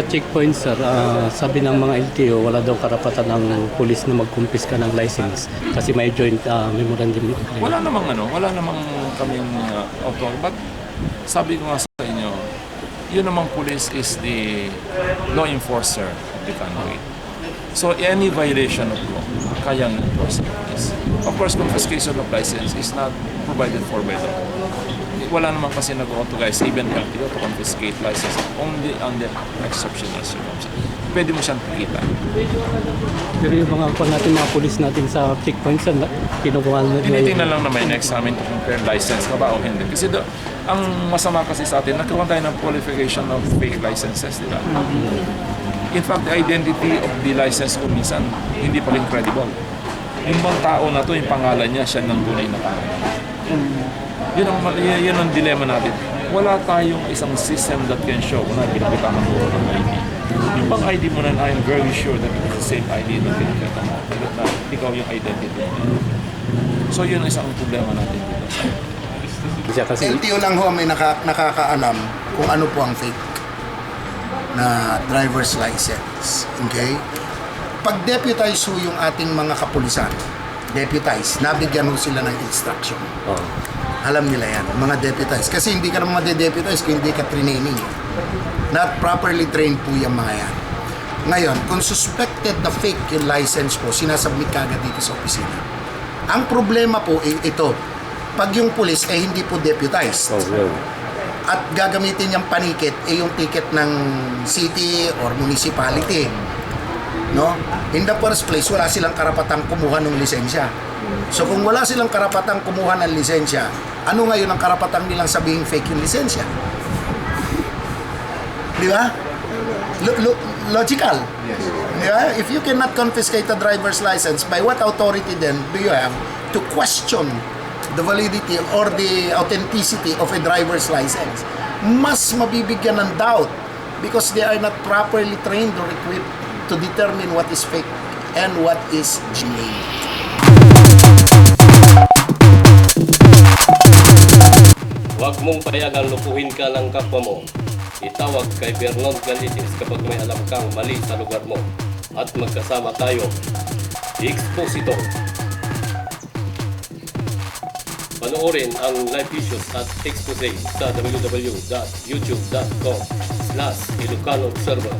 checkpoint, sir, ah, sabi ng mga LTO, wala daw karapatan ng pulis na magkumpiska ng license kasi may joint ah, memorandum. Wala namang ano, wala namang kaming uh, authority. But sabi ko nga sa inyo, yun namang police is the law enforcer of the country. So any violation of law, kayang police. Of course, confiscation of license is not provided for by law. Wala naman kasi nag-authorize even LTO to confiscate license only under exceptional circumstances. Pwede mo siyang pakita. Pero yung mga kung natin mga pulis natin sa checkpoint, sir, na- kinukuha na Tinitingnan lang naman yung examine to compare license ka ba o hindi. Kasi do, ang masama kasi sa atin, nagkaroon tayo ng qualification of fake licenses, di ba? In fact, the identity of the license ko minsan hindi pa rin credible. Yung bang tao na to, yung pangalan niya, siya ng tunay na pangalan. Yun ang, yun, ang dilemma natin. Wala tayong isang system that can show kung na pinakita mo ng ID. Yung pang ID mo na, I am very sure that it's the same ID na pinakita mo. That na, ikaw yung identity mo. So yun ang isang problema natin dito. siya kasi LTO lang ho may naka, nakakaalam kung ano po ang fake na driver's license. Okay? Pag deputize ho yung ating mga kapulisan, deputize, nabigyan ho sila ng instruction. oh, Alam nila yan, mga deputize. Kasi hindi ka naman made-deputize kung hindi ka training. Not properly trained po yung mga yan. Ngayon, kung suspected na fake yung license po, sinasubmit ka agad dito sa opisina. Ang problema po ay ito, pag yung pulis ay hindi po deputized oh, yun. At gagamitin niyang panikit ay yung ticket ng city or municipality. No? In the first place, wala silang karapatang kumuha ng lisensya. So kung wala silang karapatang kumuha ng lisensya, ano ngayon ang karapatang nilang sabihin fake yung lisensya? Di ba? Lo- lo- logical. Di ba? If you cannot confiscate a driver's license, by what authority then do you have to question the validity or the authenticity of a driver's license? Mas mabibigyan ng doubt because they are not properly trained or equipped to determine what is fake and what is genuine. Huwag mong payagang lupuhin ka ng kapwa mo. Itawag kay Bernard Galitis kapag may alam kang mali sa lugar mo. At magkasama tayo. Exposito. Panoorin ang live issues at expose sa www.youtube.com slash Ilocano Observer.